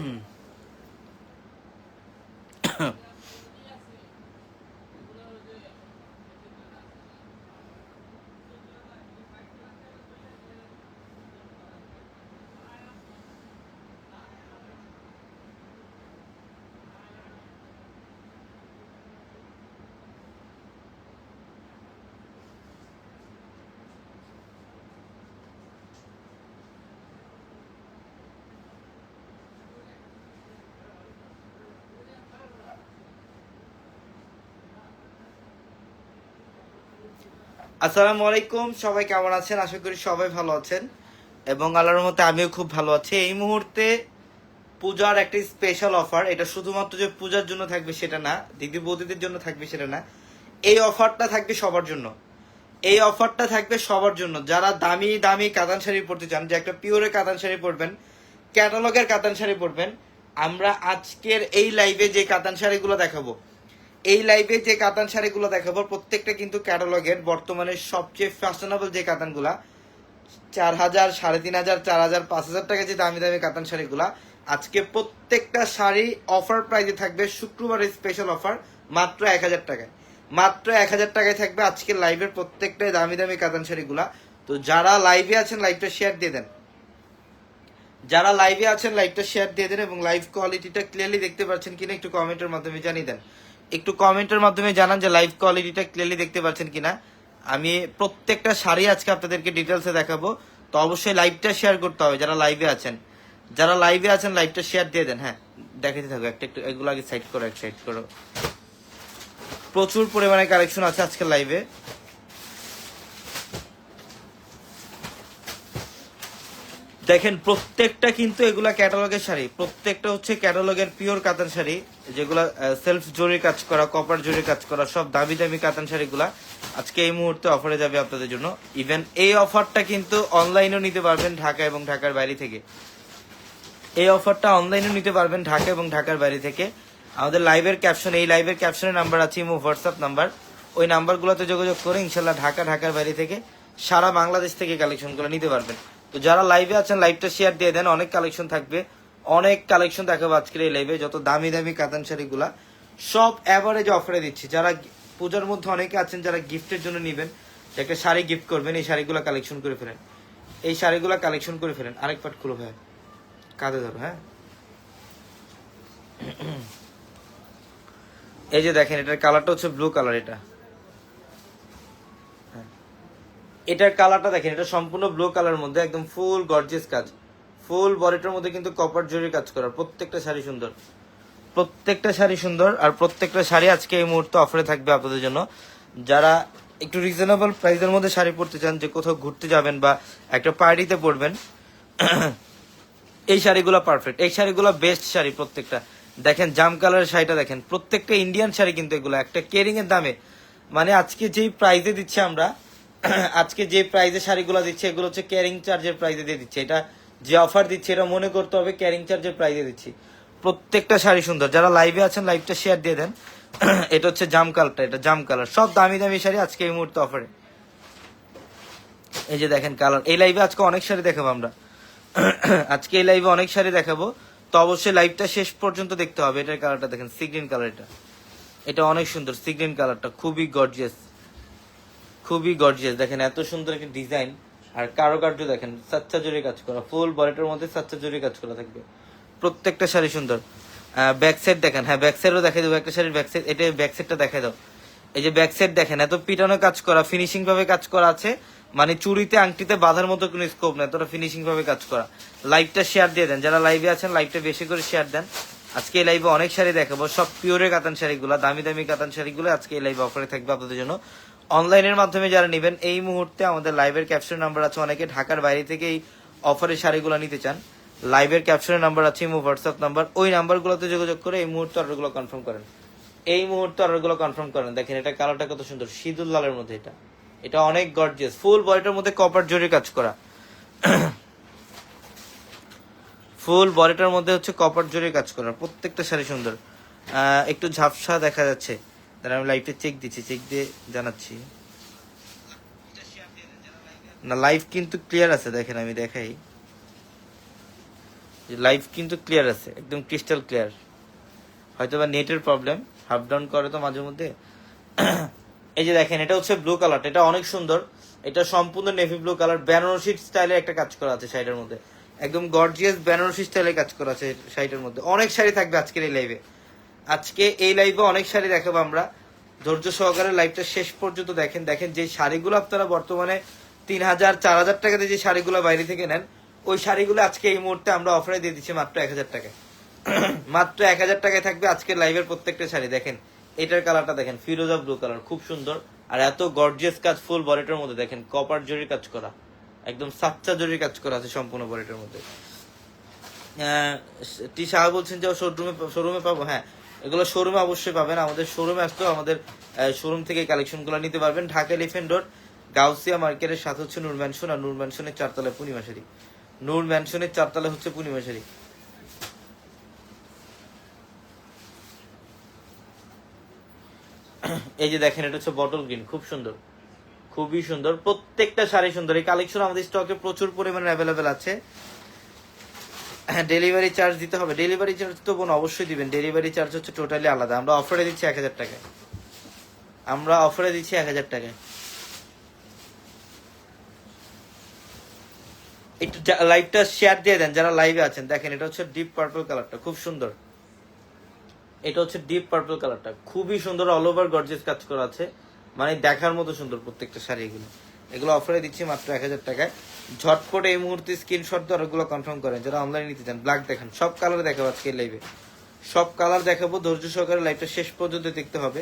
mm আসসালামু আলাইকুম, সবাই কেমন আছেন? আশা করি সবাই ভালো আছেন। এবং আল্লাহর মতে আমিও খুব ভালো আছি। এই মুহূর্তে পূজার একটা স্পেশাল অফার এটা শুধুমাত্র যে পূজার জন্য থাকবে সেটা না, দিদি বৌদিদের জন্য থাকবে সেটা না। এই অফারটা থাকবে সবার জন্য। এই অফারটা থাকবে সবার জন্য। যারা দামি দামি কাতান শাড়ি পরতে চান, যে একটা পিওরের কাতান শাড়ি পরবেন ক্যাটালগের কাতান শাড়ি পরবেন, আমরা আজকের এই লাইভে যে কাতান শাড়িগুলো দেখাবো এই লাইভে যে কাতান শাড়িগুলো দেখাবো, প্রত্যেকটা কিন্তু ক্যাটালগের বর্তমানে সবচেয়ে ফ্যাশনেবল যে কাতানগুলা, চার হাজার, সাড়ে তিন হাজার, চার হাজার, পাঁচ হাজার টাকা যে দামি দামি কাতান শাড়িগুলা, আজকে প্রত্যেকটা শাড়ি অফার প্রাইজে থাকবে, শুক্রবারের স্পেশাল অফার মাত্র এক হাজার টাকায়। মাত্র এক হাজার টাকায় থাকবে আজকের লাইভের প্রত্যেকটাই দামি দামি কাতান শাড়িগুলা। তো যারা লাইভে আছেন লাইভটা শেয়ার দিয়ে দেন। যারা লাইভে আছেন লাইভটা শেয়ার দিয়ে দেন এবং লাইভ কোয়ালিটিটা ক্লিয়ারলি দেখতে পাচ্ছেন কিনা, একটু কমেন্টের মাধ্যমে জানিয়ে দেন। একটু কমেন্টের মাধ্যমে জানান যে লাইভ কোয়ালিটিটা ক্লিয়ারলি দেখতে পাচ্ছেন কিনা। আমি প্রত্যেকটা শাড়ি আজকে আপনাদেরকে ডিটেলসে দেখাবো। তো অবশ্যই লাইভটা শেয়ার করতে হবে যারা লাইভে আছেন। যারা লাইভে আছেন লাইভটা শেয়ার দিয়ে দেন হ্যাঁ। দেখাতে থাকো, একটা একটু, এগুলো আগে সাইড করো, এক সাইড করো। প্রচুর পরিমাণে কালেকশন আছে আজকে লাইভে দেখেন, প্রত্যেকটা কিন্তু এগুলা ক্যাটালগের শাড়ি। প্রত্যেকটা হচ্ছে ক্যাটালগের পিওর কাতান শাড়ি, যেগুলা সেলফ জরি কাজ করা কপার জরি কাজ করা, সব দামি দামি কাতান শাড়িগুলা আজকে এই মুহূর্তে অফারে যাবে আপনাদের জন্য। ইভেন এই অফারটা কিন্তু অনলাইনেও নিতে পারবেন ঢাকা এবং ঢাকার বাইরে থেকে। এই অফারটা অনলাইনেও নিতে পারবেন ঢাকা এবং ঢাকার বাইরে থেকে। আমাদের লাইভের ক্যাপশন এই লাইভের ক্যাপশনের নাম্বার আছে, ইমো হোয়াটসঅ্যাপ নাম্বার ওই নাম্বারগুলোতে যোগাযোগ করে ইনশাল্লাহ ঢাকা, ঢাকার বাইরে থেকে সারা বাংলাদেশ থেকে কালেকশনগুলো নিতে পারবেন। তো যারা লাইভে আছেন লাইভটা শেয়ার দিয়ে দেন, অনেক কালেকশন থাকবে। অনেক কালেকশন দেখাবো আজকের এই লাইভে যত দামি দামি কাতান শাড়িগুলা। সব অ্যাভারেজ অফারে দিচ্ছি। যারা পূজার মধ্যে অনেকে আছেন, যারা গিফটের জন্য নেবেন একটা শাড়ি গিফট করবেন, এই শাড়িগুলো কালেকশন করে ফেলেন। এই শাড়িগুলো কালেকশন করে ফেলেন। আরেক পাট খুলো ভাই। কাঁধে ধরো হ্যাঁ? এই যে দেখেন, এটার কালারটা হচ্ছে ব্লু কালার এটা হ্যাঁ। এটার কালারটা দেখেন, এটা সম্পূর্ণ ব্লু কালার মধ্যে, একদম ফুল গর্জিয়াস কাজ। ফুল বডিটার মধ্যে কিন্তু কপার জরির কাজ করা প্রত্যেকটা শাড়ি সুন্দর। প্রত্যেকটা শাড়ি সুন্দর আর প্রত্যেকটা শাড়ি আজকে এই মুহূর্তে অফারে থাকবে আপনাদের জন্য। যারা একটু রিজনেবল প্রাইসের মধ্যে শাড়ি পরতে চান, যে কোথাও ঘুরতে যাবেন বা একটা পার্টিতে পরবেন এই শাড়িগুলো পারফেক্ট এই শাড়িগুলো বেস্ট শাড়ি প্রত্যেকটা। দেখেন, জাম কালারের শাড়িটা দেখেন, প্রত্যেকটা ইন্ডিয়ান শাড়ি কিন্তু এগুলো, একটা কেরিং এর দামে। মানে আজকে যেই প্রাইজে দিচ্ছি আমরা আজকে যে প্রাইজে শাড়িগুলো দিচ্ছে, এগুলো হচ্ছে ক্যারিং চার্জের প্রাইজে দিয়ে দিচ্ছে। এটা যে অফার দিচ্ছে, এটা মনে করতে হবে ক্যারিং চার্জের প্রাইজে দিচ্ছি। প্রত্যেকটা শাড়ি সুন্দর। যারা লাইভে আছেন লাইভটা শেয়ার দিয়ে দেন। এটা হচ্ছে জাম কালারটা এটা জাম কালার সব দামি দামি শাড়ি আজকে এই মুহূর্তে অফারে এই যে দেখেন কালার এই লাইভে আজকে অনেক শাড়ি দেখাবো আমরা। আজকে এই লাইভে অনেক শাড়ি দেখাবো। তো অবশ্যই লাইভটা শেষ পর্যন্ত দেখতে হবে। এটার কালারটা দেখেন সিগ্রিন কালার এটা। এটা অনেক সুন্দর সিগ্রিন কালারটা খুবই গর্জিয়াস খুবই গর্জিয়াস দেখেন এত সুন্দর একটা ডিজাইন আর কারুকার্য দেখেন সাচ্চা জরি কাজ করা। ফুল বডিটার মধ্যে সাচ্চা জরি কাজ করা থাকবে। প্রত্যেকটা শাড়ি সুন্দর। ব্যাক সাইড দেখেন হ্যাঁ ব্যাক সাইডও দেখাই দেবো। একটা শাড়ির ব্যাক সাইড এটা ব্যাক সাইডটা দেখাই দাও। এই যে ব্যাক সাইড দেখেন, এত পিটানো কাজ করা ফিনিশিং ভাবে কাজ করা আছে। মানে চুরিতে আংটিতে বাঁধার মতো কোনো স্কোপ নেই তোরা ফিনিশিং ভাবে কাজ করা। লাইভটা শেয়ার দিয়ে দেন। যারা লাইভে আছেন লাইভটা বেশি করে শেয়ার দেন। আজকে এই লাইভে অনেক শাড়ি দেখাবো। সব পিওরের কাতান শাড়িগুলো, দামি দামি কাতান শাড়িগুলো আজকে এই লাইভে অফারে থাকবে আপনাদের জন্য। অনলাইনের মাধ্যমে যারা নেবেন, এই মুহূর্তে আমাদের লাইভের ক্যাপশন নাম্বার আছে। অনেকে ঢাকার বাইরে থেকে এই অফারের শাড়িগুলো নিতে চান। লাইভের ক্যাপশনের নাম্বার আছে, ইমো হোয়াটসঅ্যাপ নাম্বার ওই নাম্বারগুলোতে যোগাযোগ করে এই মুহূর্তে অর্ডারগুলো কনফার্ম করেন। এই মুহূর্তে অর্ডারগুলো কনফার্ম করেন। দেখেন, এটা কালারটা কত সুন্দর। সিঁদুর লালের মধ্যে এটা। এটা অনেক গর্জিয়াস ফুল বডিটার মধ্যে কপার জরি কাজ করা। ফুল বডিটার মধ্যে হচ্ছে কপার জরি কাজ করা। প্রত্যেকটা শাড়ি সুন্দর। একটু ঝাপসা দেখা যাচ্ছে। তাহলে আমি লাইভটা চেক দিচ্ছি চেক দিয়ে জানাচ্ছি। না লাইভ কিন্তু ক্লিয়ার আছে, দেখেন আমি দেখাই। লাইভ কিন্তু ক্লিয়ার আছে, একদম ক্রিস্টাল ক্লিয়ার হয়তো বা নেটের প্রবলেম হাফ ডাউন করে তো মাঝে মধ্যে। এই যে দেখেন, এটা হচ্ছে ব্লু কালার এটা অনেক সুন্দর। এটা সম্পূর্ণ নেভি ব্লু কালার বেনারসি স্টাইলে একটা কাজ করা আছে শাড়িটার মধ্যে। একদম গর্জিয়াস বেনারসি স্টাইলে কাজ করা আছে শাড়িটার মধ্যে। অনেক শাড়ি থাকবে আজকের এই লাইভে আজকে এই লাইভে অনেক শাড়ি দেখাবো আমরা। ধৈর্য সহকারে লাইভটা শেষ পর্যন্ত দেখেন দেখেন যে শাড়িগুলো আপনারা বর্তমানে তিন হাজার, চার হাজার টাকাতে যে শাড়িগুলো বাইরে থেকে নেন, ওই শাড়িগুলো আজকে এই মুহূর্তে আমরা অফারে দিয়ে দিচ্ছি মাত্র এক হাজার টাকায়। মাত্র এক হাজার টাকায় থাকবে আজকের লাইভের প্রত্যেকটা শাড়ি, দেখেন। এটার কালারটা দেখেন, ফিরোজা ব্লু কালার খুব সুন্দর। আর এত গর্জিয়াস কাজ ফুল বডিটার মধ্যে, দেখেন কপার জরির কাজ করা। একদম সাচ্চা জরির কাজ করা আছে সম্পূর্ণ বডিটার মধ্যে। টি শাহ বলছেন যে শোরুমে শোরুমে পাবো? হ্যাঁ এগুলো শোরুমে অবশ্যই পাবেন। আমাদের শোরুমে আসতেও আমাদের শোরুম থেকে কালেকশনগুলো নিতে পারবেন। ঢাকা এলিফেন্ট রোড গাউসিয়া মার্কেটের সাথে হচ্ছে নূর ম্যানশন আর নূর ম্যানশনের চারতলা পূর্ণিমাশারি নূর ম্যানশনের চারতলা হচ্ছে পূর্ণিমাশারি এই যে দেখেন, এটা হচ্ছে বটল গ্রিন খুব সুন্দর। খুবই সুন্দর। প্রত্যেকটা শাড়ি সুন্দর। এই কালেকশন আমাদের স্টকে প্রচুর পরিমাণে অ্যাভেলেবেল আছে। হ্যাঁ ডেলিভারি চার্জ দিতে হবে। ডেলিভারি চার্জ তো বোন অবশ্যই দিবেন। ডেলিভারি চার্জ হচ্ছে টোটালি আলাদা। আমরা অফারে দিচ্ছি এক হাজার টাকায়। আমরা অফারে দিচ্ছি এক হাজার টাকায়। একটু লাইভটা শেয়ার দিয়ে দেন, যারা লাইভে আছেন। দেখেন, এটা হচ্ছে ডিপ পার্পল কালারটা খুব সুন্দর। এটা হচ্ছে ডিপ পার্পল কালারটা খুবই সুন্দর অল ওভার গর্জেস কাজ করা আছে। মানে দেখার মতো সুন্দর প্রত্যেকটা শাড়ি এগুলো অফারে দিচ্ছি মাত্র এক হাজার টাকায়। ঝটপট এই মুহূর্তে স্ক্রিনশট দিয়ে ওগুলো কনফার্ম করেন, যারা অনলাইনে নিতে চান। ব্ল্যাক দেখান, সব কালার দেখাবো আজকে লাইভে সব কালার দেখাবো, ধৈর্য সহকারে লাইভটা শেষ পর্যন্ত দেখতে হবে।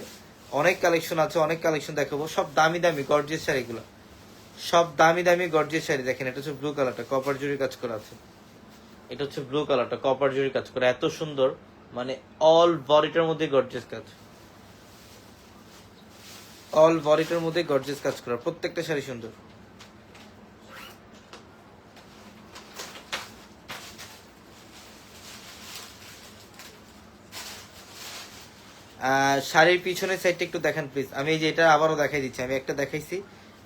অনেক কালেকশন আছে, অনেক কালেকশন দেখাবো। সব দামি দামি গর্জিয়াস শাড়িগুলো সব দামি দামি গর্জিয়াস শাড়ি দেখেন, এটা হচ্ছে ব্লু কালারটা কপার জুড়ি কাজ করা আছে। এটা হচ্ছে ব্লু কালারটা কপার জুড়ি কাজ করা। এত সুন্দর মানে অল বডিটার মধ্যে গর্জিয়াস কাজ। অল বডিটার মধ্যে গর্জিয়াস কাজ করা। প্রত্যেকটা শাড়ি সুন্দর। শাড়ির পিছনের সাইডটা একটু দেখেন প্লিজ আমি এই যে এটা আবারও দেখাই দিচ্ছি, আমি একটা দেখাইছি,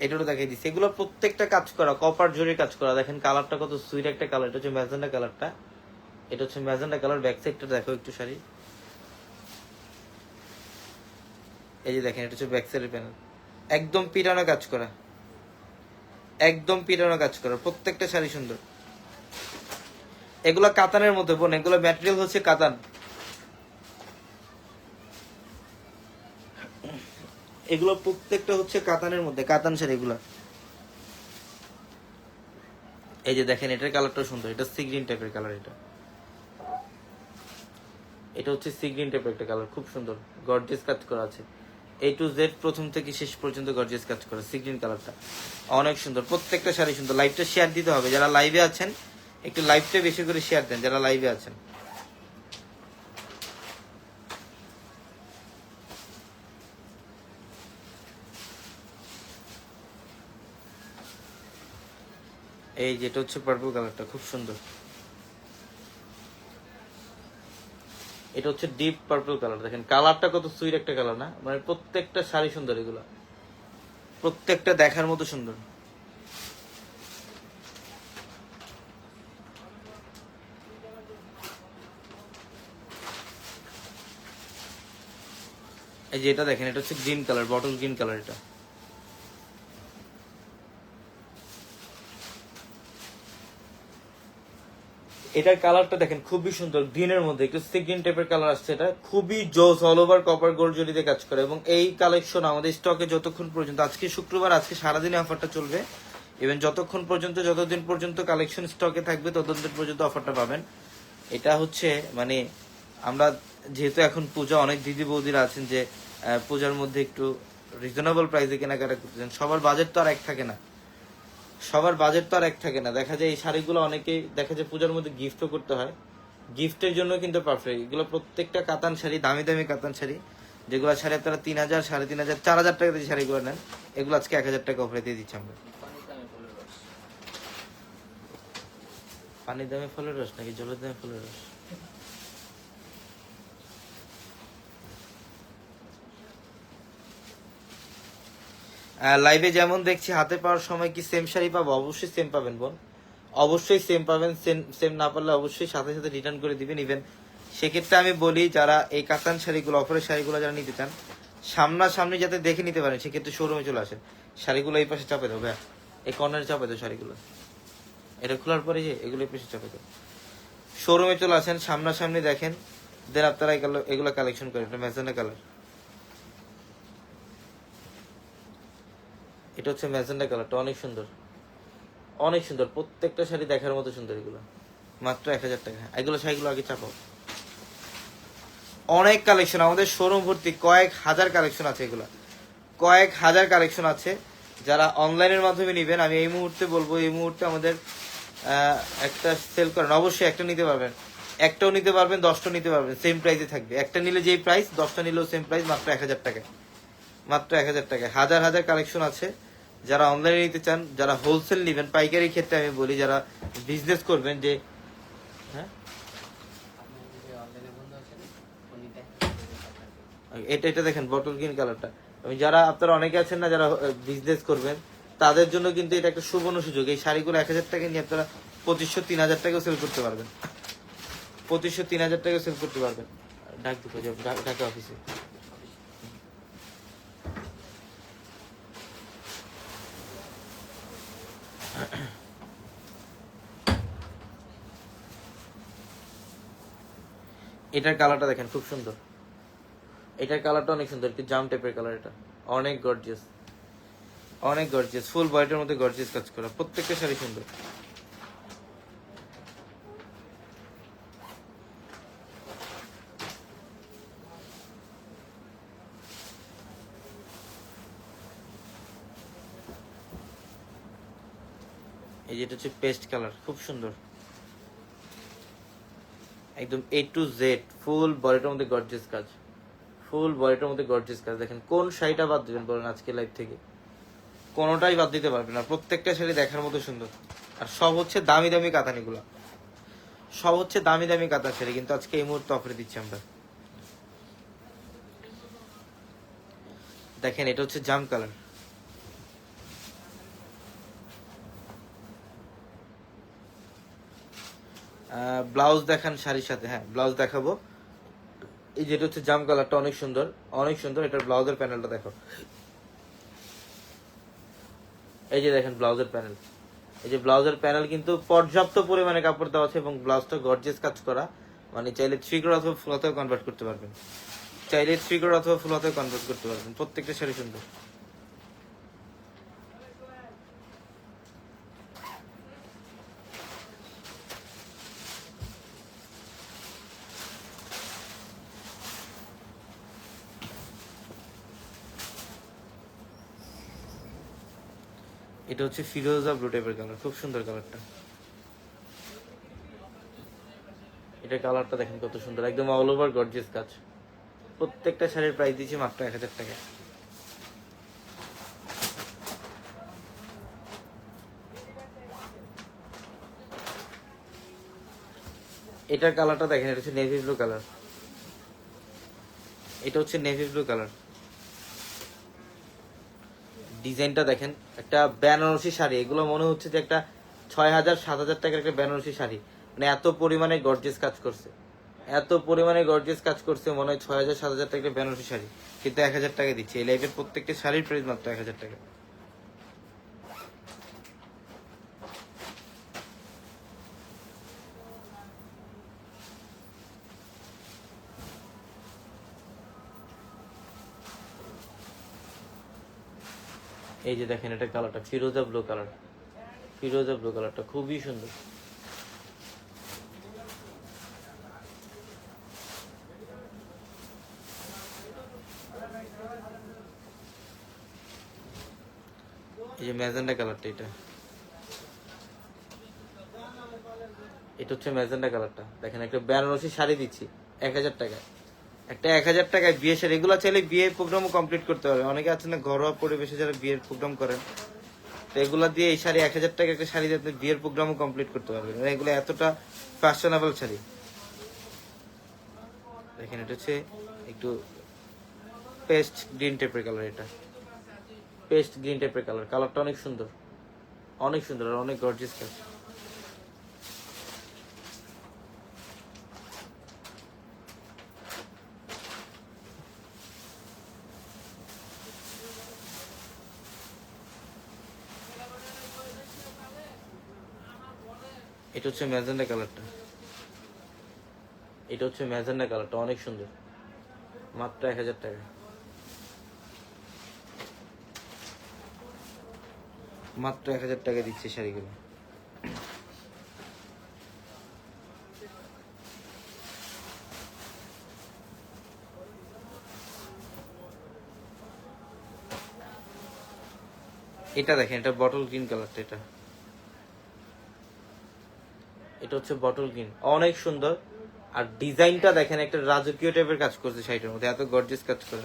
এটারও দেখাই দিচ্ছি। এগুলো প্রত্যেকটা কাজ করা কপার জোরে কাজ করা। দেখেন কালারটা কত সুইট একটা কালার এটা হচ্ছে ম্যাজেন্ডা কালারটা এটা হচ্ছে ম্যাজেন্ডা কালার ব্যাক সাইডটা দেখো একটু শাড়ি। এই যে দেখেন, এটা হচ্ছে ব্যাক সাইডের প্যানেল একদম পিটানো কাজ করা। একদম পিটানো কাজ করা। প্রত্যেকটা শাড়ি সুন্দর। এগুলো কাতানের মধ্যে, বোন, এগুলো ম্যাটেরিয়াল হচ্ছে কাতান। এগুলো প্রত্যেকটা হচ্ছে কাতানের মধ্যে, কাতান শাড়ি এগুলো এই যে দেখেন, এটার কালারটা সুন্দর। এটা সি গ্রিন টাইপের কালার এটা। এটা হচ্ছে সি গ্রিন টাইপের একটা কালার খুব সুন্দর। গর্জিয়াস কাজ করা আছে। এ টু জেড প্রথম থেকে শেষ পর্যন্ত গর্জিয়াস কাজ করা। সি গ্রিন কালারটা অনেক সুন্দর। প্রত্যেকটা শাড়ি সুন্দর। লাইভটা শেয়ার দিতে হবে। যারা লাইভে আছেন, একটু লাইভটা বেশি করে শেয়ার দেন। যারা লাইভে আছেন। এই যেটা হচ্ছে পার্পল কালারটা খুব সুন্দর। এটা হচ্ছে ডিপ পার্পল কালার দেখেন। কালারটা কত সুইট একটা কালার না? মানে প্রত্যেকটা শাড়ি সুন্দর এগুলো। প্রত্যেকটা দেখার মতো সুন্দর। এই যে এটা দেখেন, এটা হচ্ছে green colour bottle green colour এটা। এটার কালারটা দেখেন, খুবই সুন্দর। গ্রিনের মধ্যে একটু সি গ্রিন টাইপের কালার আসছে এটা। খুবই জোস অল ওভার কপার গোল্ড জরিতে কাজ করে। এবং এই কালেকশন আমাদের স্টকে যতক্ষণ পর্যন্ত, আজকে শুক্রবার, আজকে সারাদিনে অফারটা চলবে। এবং যতক্ষণ পর্যন্ত, যতদিন পর্যন্ত কালেকশন স্টকে থাকবে, ততদিন পর্যন্ত অফারটা পাবেন। এটা হচ্ছে মানে আমরা যেহেতু এখন পূজা, অনেক দিদি বৌদিরা আছেন যে পূজার মধ্যে একটু রিজনেবল প্রাইসে কেনাকাটা করতেছেন সবার বাজেট তো আর এক থাকে না। সবার বাজেট তো আর এক থাকে না। দেখা যায় এই শাড়িগুলো অনেকেই, দেখা যায় পূজার মধ্যে গিফটও করতে হয়। গিফটের জন্য কিন্তু পারফেক্ট এগুলো প্রত্যেকটা কাতান শাড়ি, দামি দামি কাতান শাড়ি। যেগুলো শাড়ি আপনারা তিন হাজার, সাড়ে তিন হাজার, চার হাজার টাকা দিয়ে শাড়িগুলো নেন, এগুলো আজকে এক হাজার টাকা অফারে দিয়ে দিচ্ছি আমরা। পানির দামে ফলের রস নাকি জলের দামে ফলের রস? লাইভে যেমন দেখছি, হাতে পাওয়ার সময় কি সেম শাড়ি পাবো? অবশ্যই সেম পাবেন বোন। অবশ্যই সেম পাবেন সেম সেম না পারলে অবশ্যই সাথে সাথে রিটার্ন করে দিবেন। ইভেন সেক্ষেত্রে আমি বলি, যারা এই কাতান শাড়িগুলো অফারের শাড়িগুলো যারা নিতে চান, সামনাসামনি যাতে দেখে নিতে পারেন, সেক্ষেত্রে শোরুমে চলে আসেন। শাড়িগুলো এই পাশে চাপে দেবো এই কর্নারে চাপে দেবো শাড়িগুলো। এটা খোলার পরে যে এগুলো এই পাশে চাপে দেবো শোরুমে চলে আসেন, সামনাসামনি দেখেন দেন আপনারা এগুলো এগুলো কালেকশন করেন এটা ম্যাজেন্ডা কালার এটা হচ্ছে ম্যাজেন্ডা কালারটা, অনেক সুন্দর। অনেক সুন্দর, প্রত্যেকটা শাড়ি দেখার মতো সুন্দর এগুলো। মাত্র এক হাজার টাকা। এগুলো শাড়িগুলো আগে চাপাও অনেক কালেকশন, আমাদের শোরুম ভর্তি কয়েক হাজার কালেকশন আছে এগুলো। কয়েক হাজার কালেকশন আছে, যারা অনলাইনের মাধ্যমে নেবেন, আমি এই মুহূর্তে বলব, এই মুহূর্তে আমাদের একটা সেল করেন। অবশ্যই একটা নিতে পারবেন। একটাও নিতে পারবেন দশটা নিতে পারবেন সেম প্রাইসে থাকবে। একটা নিলে যেই প্রাইস দশটা নিলেও সেম প্রাইস মাত্র এক হাজার টাকা মাত্র এক হাজার টাকা হাজার হাজার কালেকশন আছে। যারা অনলাইনে নিতে চান, যারা হোলসেল নেবেন, পাইকারি ক্ষেত্রে আমি বলি, যারা বিজনেস করবেন যে হ্যাঁ? এটা এটা দেখেন বটল গ্রিন কালারটা আমি যারা, আপনারা অনেকে আছেন না যারা বিজনেস করবেন, তাদের জন্য কিন্তু এটা একটা সুবর্ণ সুযোগ। এই শাড়িগুলো এক হাজার টাকা নিয়ে আপনারা পঁচিশশো, তিন হাজার টাকাও সেল করতে পারবেন। পঁচিশশো, তিন হাজার টাকাও সেল করতে পারবেন। ডাক দিতে যাব ঢাকা অফিসে এটার কালারটা দেখেন, খুব সুন্দর। এটার কালারটা অনেক সুন্দর, একটু জাম টাইপের কালার এটা। অনেক গর্জিয়াস অনেক গর্জিয়াস ফুল বয়টার মধ্যে গর্জিয়াস কাজ করা, প্রত্যেকটা শাড়ি সুন্দর। এই যেটা হচ্ছে পেস্ট কালার খুব সুন্দর। একদম এ টু জেড ফুল বডিটার মধ্যে গর্জেস কাজ। ফুল বডিটার মধ্যে গর্জেস কাজ। দেখেন, কোন শাড়িটা বাদ দেবেন বলেন আজকে লাইভ থেকে? কোনোটাই বাদ দিতে পারবেন না। প্রত্যেকটা শাড়ি দেখার মতো সুন্দর। আর সব হচ্ছে দামি দামি কাতানিগুলো। সব হচ্ছে দামি দামি কাতা শাড়ি, কিন্তু আজকে এই মুহূর্তে অফারে দিচ্ছি আমরা। দেখেন, এটা হচ্ছে জাম কালার ব্লাউজ দেখান শাড়ির সাথে হ্যাঁ ব্লাউজ দেখাবো। এই যেটা হচ্ছে জাম কালারটা অনেক সুন্দর অনেক সুন্দর, এটার ব্লাউজের প্যানেলটা দেখো। এই যে দেখেন ব্লাউজের প্যানেল এই যে ব্লাউজের প্যানেল কিন্তু পর্যাপ্ত পরিমাণে কাপড় দেওয়া আছে এবং ব্লাউজটা গর্জিয়াস কাজ করা। মানে চাইলে থ্রি কোড অথবা ফুল হাতেও কনভার্ট করতে পারবেন। চাইলে থ্রি কোড অথবা ফুল হাতেও কনভার্ট করতে পারবেন। প্রত্যেকটা শাড়ি সুন্দর। এটা হচ্ছে ফিরোজা ব্লু টাইপের কালার খুব সুন্দর কালারটা এটা কালারটা দেখেন কত সুন্দর, একদম অল ওভার গর্জিয়াস কাজ। প্রত্যেকটা শাড়ির প্রাইস দিয়েছি মাত্র এক হাজার টাকা এটার কালারটা দেখেন, এটা হচ্ছে নেভি ব্লু কালার এটা হচ্ছে নেভি ব্লু কালার ডিজাইনটা দেখেন, একটা বেনারসি শাড়ি। এগুলো মনে হচ্ছে যে একটা ছয় হাজার সাত হাজার টাকার একটা বেনারসি শাড়ি। মানে এত পরিমাণে গর্জেস কাজ করছে। এত পরিমাণে গর্জেস কাজ করছে, মনে হয় ছয় হাজার সাত হাজার টাকার বেনারসি শাড়ি। কিন্তু এক হাজার টাকা দিচ্ছে। এই লাইফের প্রত্যেকটা শাড়ির প্রাইস মাত্র এক হাজার টাকা। এই যে দেখেন এটা কালারটা ফিরোজা ব্লু কালার ফিরোজা ব্লু কালারটা খুবই সুন্দর। এই যে ম্যাজেন্ডা কালারটা এটা। এটা হচ্ছে ম্যাজেন্ডা কালারটা দেখেন একটা বেনারসি শাড়ি দিচ্ছি, এক হাজার টাকায়। একটা এক হাজার টাকায় বিয়ে শাড়ি এগুলো চাইলে বিয়ে প্রোগ্রামও কমপ্লিট করতে পারবে অনেকে আছে না, ঘরোয়া পরিবেশে যারা বিয়ের প্রোগ্রাম করেন, তো এগুলো দিয়ে এই শাড়ি এক হাজার টাকা একটা শাড়ি দিয়ে বিয়ের প্রোগ্রামও কমপ্লিট করতে পারবেন। মানে এগুলো এতটা ফ্যাশনেবল শাড়ি। দেখেন, এটা হচ্ছে একটু পেস্ট গ্রিন টাইপের কালার এটা। পেস্ট গ্রিন টাইপের কালার কালারটা অনেক সুন্দর। অনেক সুন্দর আর অনেক গর্জিয়াস কাজ এটা হচ্ছে ম্যাজেন্ডা কালারটা। এটা হচ্ছে ম্যাজেন্ডা কালারটা, অনেক সুন্দর। মাত্র এক হাজার টাকা। মাত্র এক হাজার টাকা দিচ্ছে শাড়িগুলো। এটা দেখেন, এটা বটল গ্রিন কালারটা এটা। এটা হচ্ছে বটল গ্রিন অনেক সুন্দর। আর ডিজাইনটা দেখেন, একটা রাজকীয় টাইপের কাজ করছে শাড়িটার মধ্যে। এত গর্জিয়াস কাজ করে।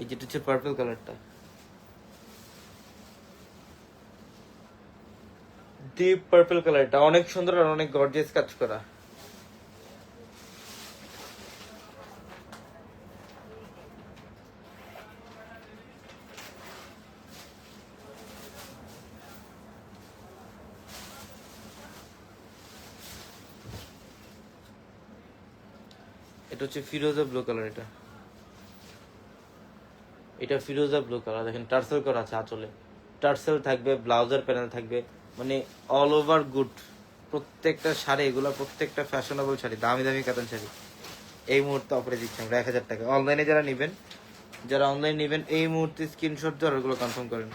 এই যেটা হচ্ছে পার্পল কালারটা ডিপ পার্পল কালারটা অনেক সুন্দর আর অনেক গর্জিয়াস কাজ করা। এটা হচ্ছে ফিরোজা ব্লু কালার এটা। এটা ফিরোজা ব্লু কালার দেখেন টার্সেল করা আছে আঁচলে। টার্সেল থাকবে, ব্লাউজার প্যানেল থাকবে মানে অল ওভার গুড প্রত্যেকটা শাড়ি, এগুলো প্রত্যেকটা ফ্যাশনেবল শাড়ি, দামি দামি কাতান শাড়ি। এই মুহূর্তে অফারে দিচ্ছি আমরা এক হাজার টাকা। অনলাইনে যারা নেবেন, যারা অনলাইন নেবেন, এই মুহূর্তে স্ক্রিনশট দিয়ে অর্ডারগুলো কনফার্ম করেন।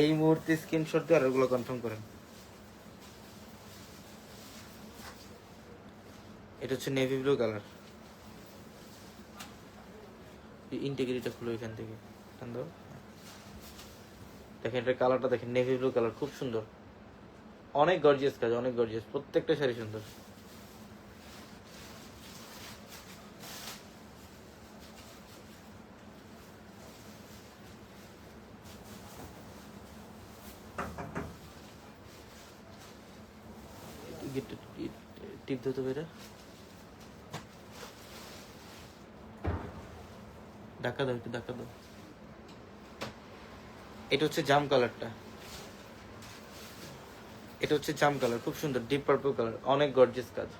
এই মুহূর্তে স্ক্রিনশট দিয়ে অর্ডারগুলো কনফার্ম করেন। এটা হচ্ছে নেভি ব্লু কালার ইন্টিগ্রিটা খুলো এখান থেকে। দেখেন, এটার কালারটা দেখেন নেভি ব্লু কালার খুব সুন্দর। অনেক গর্জিয়াস কাজ, অনেক গর্জিয়াস প্রত্যেকটা শাড়ি সুন্দর। টিপ দিতে বেরা ধাক্কা দাও একটু ধাক্কা দাও। এটা হচ্ছে জাম কালারটা। এটা হচ্ছে জাম কালার খুব সুন্দর ডিপ পার্পল কালার অনেক গর্জিয়াস কাজ।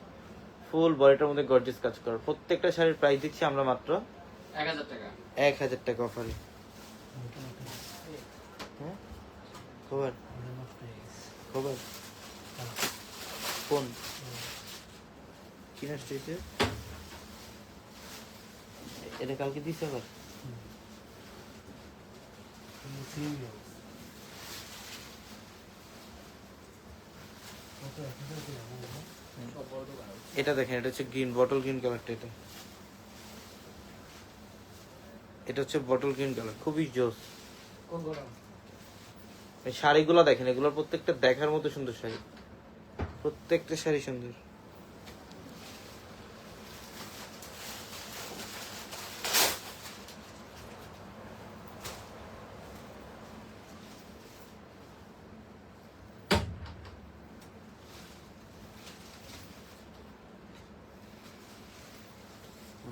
ফুল বডিটার মধ্যে গর্জিয়াস কাজ করা। প্রত্যেকটা শাড়ির প্রাইস দিচ্ছি আমরা মাত্র এক হাজার টাকা। এক হাজার টাকা অফারে হ্যাঁ? খবর? খবর? কোন? কি নষ্ট হয়েছে এটা কালকে দিছে আবার। এটা দেখেন, এটা হচ্ছে গ্রিন বটল গ্রিন কালারটা এটা। এটা হচ্ছে বটল গ্রিন কালার খুবই জোস। শাড়িগুলো দেখেন, এগুলোর প্রত্যেকটা দেখার মতো সুন্দর শাড়ি। প্রত্যেকটা শাড়ি সুন্দর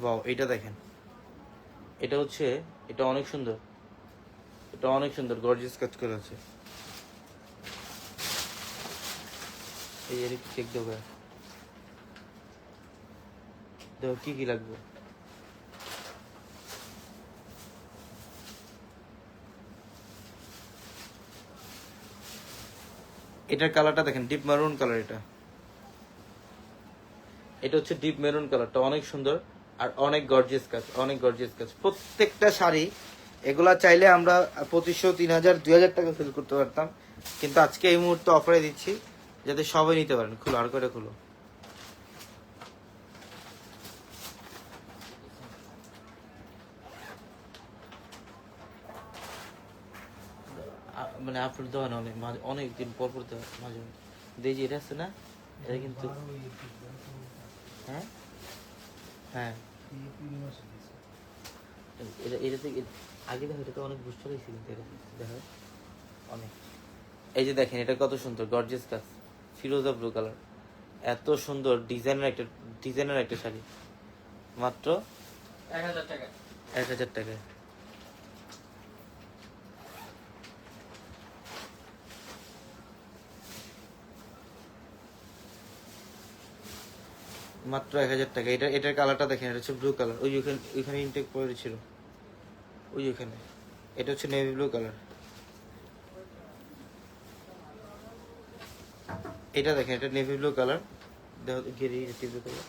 বাও এটা দেখেন। এটা হচ্ছে, এটা অনেক সুন্দর। এটা অনেক সুন্দর গর্জিয়াস কাজ করা আছে। এই এর দেখো কি কি লাগবে। এটার কালারটা দেখেন ডিপ মেরুন কালার এটা। এটা হচ্ছে ডিপ মেরুন কালারটা অনেক সুন্দর। আর অনেক গর্জিয়াস কাজ, অনেক গর্জিয়াস কাজ। প্রত্যেকটা শাড়ি, এগুলা চাইলে আমরা পঁচিশশো তিন হাজার দুই হাজার টাকা সেল করতে পারতাম। কিন্তু আজকে এই মুহূর্তে অফারে দিচ্ছি, যাতে সবাই নিতে পারেন। খুলো, আর করে খুলো। মানে আপলোড দেওয়া না অনেক অনেক দিন পর পর মাঝে মাঝে। দেখি এটা আছে না? এটা কিন্তু হ্যাঁ? হ্যাঁ। এটা এটা থেকে আগে দেখো এটা তো অনেক বুস্টার হয়েছে কিন্তু এটা দেখো অনেক। এই যে দেখেন এটা কত সুন্দর গর্জিয়াস কাজ ফিরোজা ব্লু কালার এত সুন্দর ডিজাইনের একটা ডিজাইনের একটা শাড়ি। মাত্র এক হাজার টাকা। এক হাজার টাকায়। মাত্র এক হাজার টাকা। এটা এটার কালারটা দেখেন, এটা হচ্ছে ব্লু কালার ওই ওখানে ওইখানে ইনটেক পরে ছিল। ওই ওখানে। এটা হচ্ছে নেভি ব্লু কালার এটা দেখেন, এটা নেভি ব্লু কালার ঘিরে কালার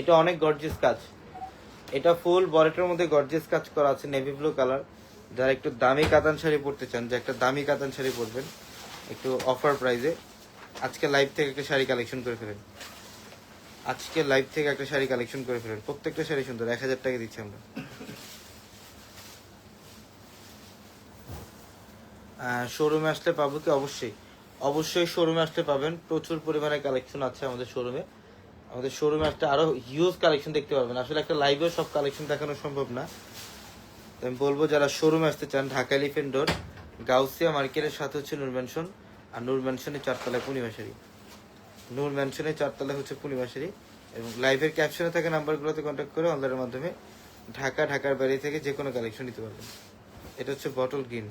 এটা অনেক গর্জিয়াস কাজ। এটা ফুল বরেটের মধ্যে গর্জিয়াস কাজ করা আছে নেভি ব্লু কালার যারা একটু দামি কাতান শাড়ি পরতে চান, যে একটা দামি কাতান শাড়ি পরবেন, একটু অফার প্রাইসে আজকে লাইভ থেকে একটা শাড়ি কালেকশন করে ফেলেন। আজকে লাইভ থেকে একটা শাড়ি কালেকশন করে ফেলেন। প্রত্যেকটা শাড়ি সুন্দর, এক হাজার টাকা দিচ্ছি আমরা। শোরুমে আসলে পাবো কি? অবশ্যই। অবশ্যই শোরুমে আসলে পাবেন। প্রচুর পরিমাণে কালেকশন আছে আমাদের শোরুমে আমাদের শোরুমে আসলে আরও হিউজ কালেকশন দেখতে পারবেন। আসলে একটা লাইভেও সব কালেকশন দেখানো সম্ভব না। আমি বলব, যারা শোরুমে আসতে চান, ঢাকা এলিফেন্ট রোড গাউসিয়া মার্কেটের সাথে হচ্ছে নূর ম্যানশন আর নূর ম্যানশনের চারতলায় পূর্ণিমাশারি নূর ম্যানশনের চারতলা হচ্ছে পূর্ণিমাশারি এবং লাইভের ক্যাপশনে থাকা নাম্বারগুলোতে কন্ট্যাক্ট করে অনলাইনের মাধ্যমে ঢাকা, ঢাকার বাইরে থেকে যে কোনো কালেকশন নিতে পারবেন। এটা হচ্ছে বটল গ্রিন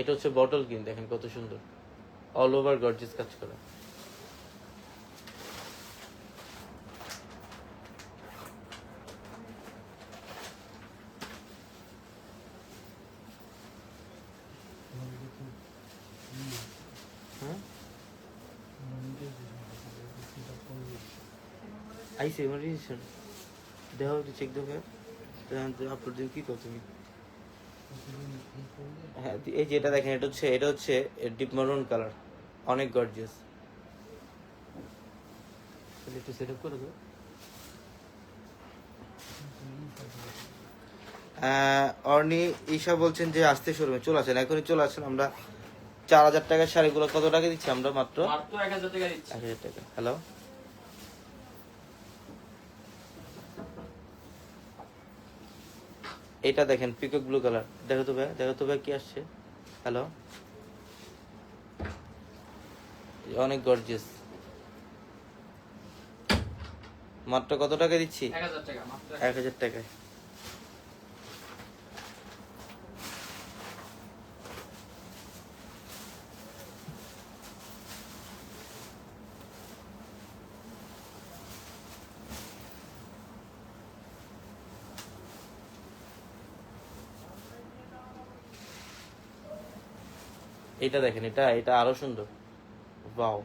এটা হচ্ছে বটল গ্রিন দেখেন কত সুন্দর। অল ওভার গর্জিস কাজ করা। আমার রিজিস্ট্রেশন দেওয়া একটু চেক দেবো আপলোড দিও কি করো তুমি হ্যাঁ এই যে এটা দেখেন এটা হচ্ছে এটা হচ্ছে ডিপ মারুন কালার অনেক গর্জিয়াস একটু সেট আপ করে দাও। অর্নি ঈশা বলছেন যে আসতে শোরুমে। চলে আসেন এখনই চলে আসেন। আমরা চার হাজার টাকার শাড়িগুলো কত টাকা দিচ্ছি আমরা মাত্র? এক হাজার টাকা হ্যালো এটা দেখেন পিকক ব্লু কালার দেখো তো ভাই দেখো তো ভাই কি আসছে? হ্যালো অনেক গর্জিয়াস মাত্র কত টাকা দিচ্ছি? এক হাজার টাকা এক হাজার টাকায়। এটা দেখেন, এটা এটা আরও সুন্দর। বাও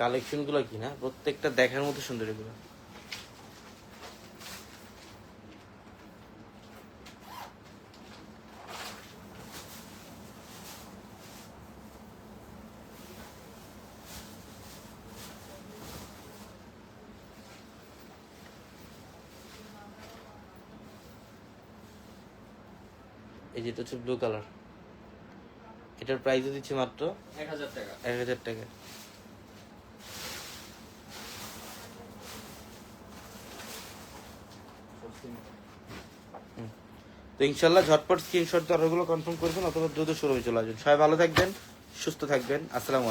কালেকশনগুলো কি না? প্রত্যেকটা দেখার মতো সুন্দর এগুলো। এই যেটা হচ্ছে ব্লু কালার এটার প্রাইসও দিচ্ছি মাত্র এক হাজার টাকা। এক হাজার টাকা। তো ইনশাল্লাহ ঝটপট স্ক্রিনশট অর্ডারগুলো কনফার্ম করবেন অথবা দ্রুত শুরু হয়ে চলে আসবেন সবাই ভালো থাকবেন সুস্থ থাকবেন। আসসালামু